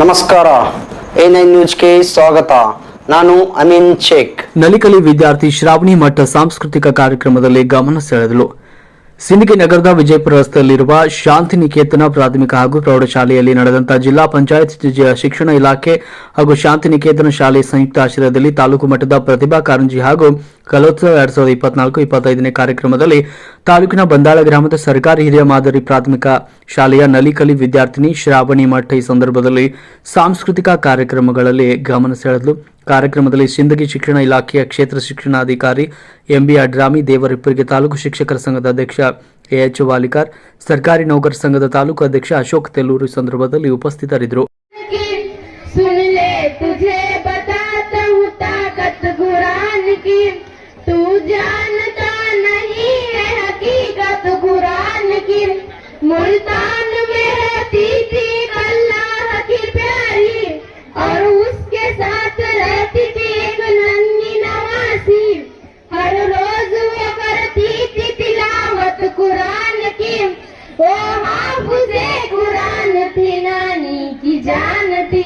ನಮಸ್ಕಾರ. A nine ನ್ಯೂಸ್ಗೆ ಸ್ವಾಗತ. ನಾನು ಅಮೀನ್ ಶೇಖ್. ನಲಿಕಲಿ ವಿದ್ಯಾರ್ಥಿ ಶ್ರಾವಣಿ ಮಠ ಸಾಂಸ್ಕೃತಿಕ ಕಾರ್ಯಕ್ರಮದಲ್ಲಿ ಗಮನ ಸೆಳೆದಳು. ಸಿಂದಗಿ ನಗರದ ವಿಜಯಪುರ ರಸ್ತೆಯಲ್ಲಿರುವ ಶಾಂತಿನಿಕೇತನ ಪ್ರಾಥಮಿಕ ಹಾಗೂ ಪ್ರೌಢಶಾಲೆಯಲ್ಲಿ ನಡೆದಂತಹ ಜಿಲ್ಲಾ ಪಂಚಾಯತ್ ಶಿಕ್ಷಣ ಇಲಾಖೆ ಹಾಗೂ ಶಾಂತಿನಿಕೇತನ ಶಾಲೆ ಸಂಯುಕ್ತ ಆಶ್ರಯದಲ್ಲಿ ತಾಲೂಕು ಮಟ್ಟದ ಪ್ರತಿಭಾ ಕಾರಂಜಿ ಹಾಗೂ ಕಲೋತ್ಸವ ಎರಡ್ ಸಾವಿರದ ಇಪ್ಪತ್ನಾಲ್ಕು, ಇಪ್ಪತ್ತೈದನೇ ಕಾರ್ಯಕ್ರಮದಲ್ಲಿ ತಾಲೂಕಿನ ಬಂದಾಳ ಗ್ರಾಮದ ಸರ್ಕಾರಿ ಹಿರಿಯ ಮಾದರಿ ಪ್ರಾಥಮಿಕ ಶಾಲೆಯ ನಲಿಕಲಿ ವಿದ್ಯಾರ್ಥಿನಿ ಶ್ರಾವಣಿ ಮಠ ಈ ಸಂದರ್ಭದಲ್ಲಿ ಸಾಂಸ್ಕೃತಿಕ ಕಾರ್ಯಕ್ರಮಗಳಲ್ಲಿ ಗಮನ ಸೆಳೆದಲು ಕಾರ್ಯಕ್ರಮದಲ್ಲಿ ಸಿಂದಗಿ ಶಿಕ್ಷಣ ಇಲಾಖೆಯ ಕ್ಷೇತ್ರ ಶಿಕ್ಷಣಾಧಿಕಾರಿ ಎಂಬಿ ಅಡ್ರಾಮಿ, ದೇವರಿಪ್ಪರಿಗೆ ತಾಲೂಕು ಶಿಕ್ಷಕರ ಸಂಘದ ಅಧ್ಯಕ್ಷ ಎಎಚ್ ವಾಲಿಕಾರ್, ಸರ್ಕಾರಿ ನೌಕರ ಸಂಘದ ತಾಲೂಕು ಅಧ್ಯಕ್ಷ ಅಶೋಕ್ ತೆಲ್ಲೂರು ಸಂದರ್ಭದಲ್ಲಿ ಉಪಸ್ಥಿತರಿದ್ದರು. कुरान की ओ हाफुजे कुरान थी नानी की जान थी।